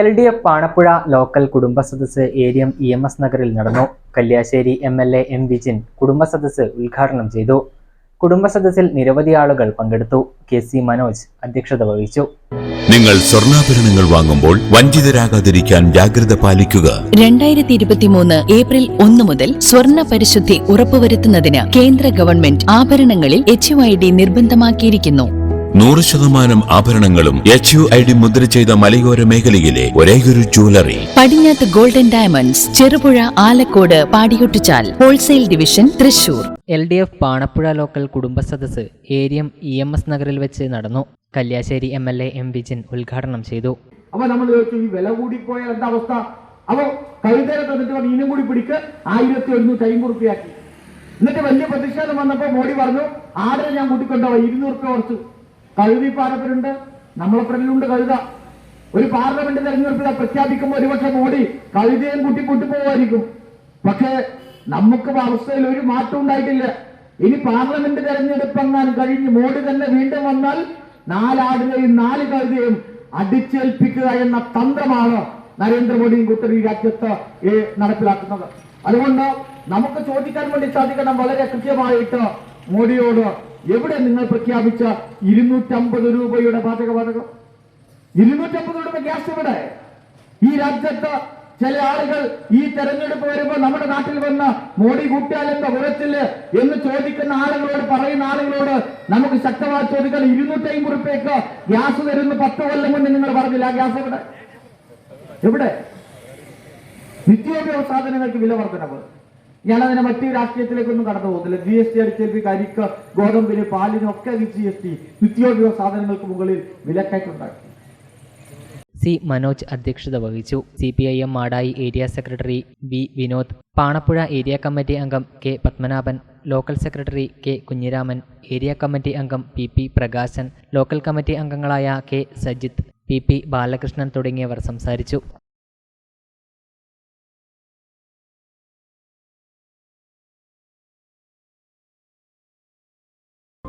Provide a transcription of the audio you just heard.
L D F Panappuzha local കുടുംബ സദസ്സ് ഏരിയം E M S നഗറിൽ നടന്നു. Kalliasseri M L A M Vijin കുടുംബ സദസ്സ് ഉദ്ഘാടനം ചെയ്തു. കുടുംബ സദസ്സിൽ നിരവധി ആളുകൾ പങ്കെടുത്തു. കെ സി മനോജ് അധ്യക്ഷത വഹിച്ചു. നിങ്ങൾ സ്വർണാഭരണങ്ങൾ വാങ്ങുമ്പോൾ വഞ്ചിതരാകാതിരിക്കാൻ ജാഗ്രത പാലിക്കുക. രണ്ടായിരത്തി ഇരുപത്തിമൂന്ന് ഏപ്രിൽ ഒന്ന് മുതൽ സ്വർണ പരിശുദ്ധി ഉറപ്പുവരുത്തുന്നതിന് കേന്ദ്ര ഗവൺമെന്റ് ആഭരണങ്ങളിൽ എച്ച് ഐ ഡി നിർബന്ധമാക്കിയിരിക്കുന്നു. നൂറ് ശതമാനം ആഭരണങ്ങളും എച്ച് യു ഐ ഡി മുദ്ര ചെയ്ത മലയോര മേഖലയിലെ ഒരേയൊരു ജ്വല്ലറി പടിഞ്ഞാത്ത് golden diamonds Cherupuzha Alakode പാടിയൊട്ടുചാൽ wholesale division Thrissur. L D F Panappuzha local കുടുംബ സദസ് ഏരിയം ഇ എം എസ് നഗറിൽ വെച്ച് നടന്നു. Kalliasseri M L A M Vijin ഉദ്ഘാടനം ചെയ്തു. അപ്പൊ നമ്മൾ ചോദിച്ചു ഈ വില കൂടിപ്പോയാൽ എന്താ അവസ്ഥ? അപ്പൊ കഴുതേരെ തന്നിട്ട് മീനും കൂടി പിടിക്ക്. ആയിരത്തി ഒരുന്നൂറ്റി അമ്പത് റുപ്യയാക്കി എന്നിട്ട് വലിയ പ്രതിഷേധം വന്നപ്പോ മോഡി പറഞ്ഞു ആടിനെ ഞാൻ കൂട്ടിക്കൊണ്ടോ ഇരുന്നൂറ് റുപ്യ കുറച്ചു. കഴുതി പാരപ്പരുണ്ട് നമ്മളെപ്പരലുണ്ട് കഴുത. ഒരു പാർലമെന്റ് തെരഞ്ഞെടുപ്പിൽ പ്രഖ്യാപിക്കുമ്പോൾ ഒരുപക്ഷെ മോഡി കഴുതയും കൂട്ടി കൂട്ടിപ്പോവായിരിക്കും പക്ഷേ നമുക്ക് അവസ്ഥയിൽ ഒരു മാറ്റം ഉണ്ടായിട്ടില്ല. ഇനി പാർലമെന്റ് തെരഞ്ഞെടുപ്പ് എങ്ങാനും കഴിഞ്ഞ് മോഡി തന്നെ വീണ്ടും വന്നാൽ നാലാടിനെയും നാല് കഴുതയും അടിച്ചേൽപ്പിക്കുക എന്ന തന്ത്രമാണ് നരേന്ദ്രമോദിയും കൂട്ടർ ഈ രാജ്യത്ത് നടപ്പിലാക്കുന്നത്. അതുകൊണ്ട് നമുക്ക് ചോദിക്കാൻ വേണ്ടി സാധിക്കണം വളരെ കൃത്യമായിട്ട് മോഡിയോട് എവിടെ നിങ്ങൾ പ്രഖ്യാപിച്ച ഇരുന്നൂറ്റമ്പത് രൂപയുടെ പാചക വാതകം ഇരുന്നൂറ്റമ്പത് രൂപ ഗ്യാസ് ഇവിടെ ഈ രാജ്യത്ത് ചില ആളുകൾ ഈ തെരഞ്ഞെടുപ്പ് വരുമ്പോൾ നമ്മുടെ നാട്ടിൽ വന്ന് മോഡി കൂട്ടിയാലെന്താ ഉറച്ചില്ല എന്ന് ചോദിക്കുന്ന ആളുകളോട് പറയുന്ന ആളുകളോട് നമുക്ക് ശക്തമായി ചോദിക്കാൻ ഇരുന്നൂറ്റി അമ്പത് റുപ്യക്ക് ഗ്യാസ് തരുന്ന പത്ത് കൊല്ലം കൊണ്ട് നിങ്ങൾ പറഞ്ഞില്ല. ആ ഗ്യാസ് എവിടെ? എവിടെ? നിത്യോപയോഗ സാധനങ്ങൾക്ക് വില വർധനവ്. ഞാനതിനെ മറ്റു രാഷ്ട്രീയത്തിലേക്കൊന്നും കടന്നു പോകുന്നില്ല ജി എസ് ടി അടിച്ചേൽപ്പിക്ക് അരിക്ക് ഗോതമ്പിന് പാലിന് ഒക്കെ ജി എസ് ടി നിത്യോപയോഗ സാധനങ്ങൾക്ക് മുകളിൽ വിലക്കയറ്റുണ്ടാക്കി സി മനോജ് അധ്യക്ഷത വഹിച്ചു. C P I M Madayi area secretary B Vinod. Panappuzha area committee അംഗം K Padmanabhan. Local secretary K Kunhiraman. Area committee അംഗം P P Prakashan. Local committee അംഗങ്ങളായ K Sajith P P Balakrishnan തുടങ്ങിയവർ സംസാരിച്ചു.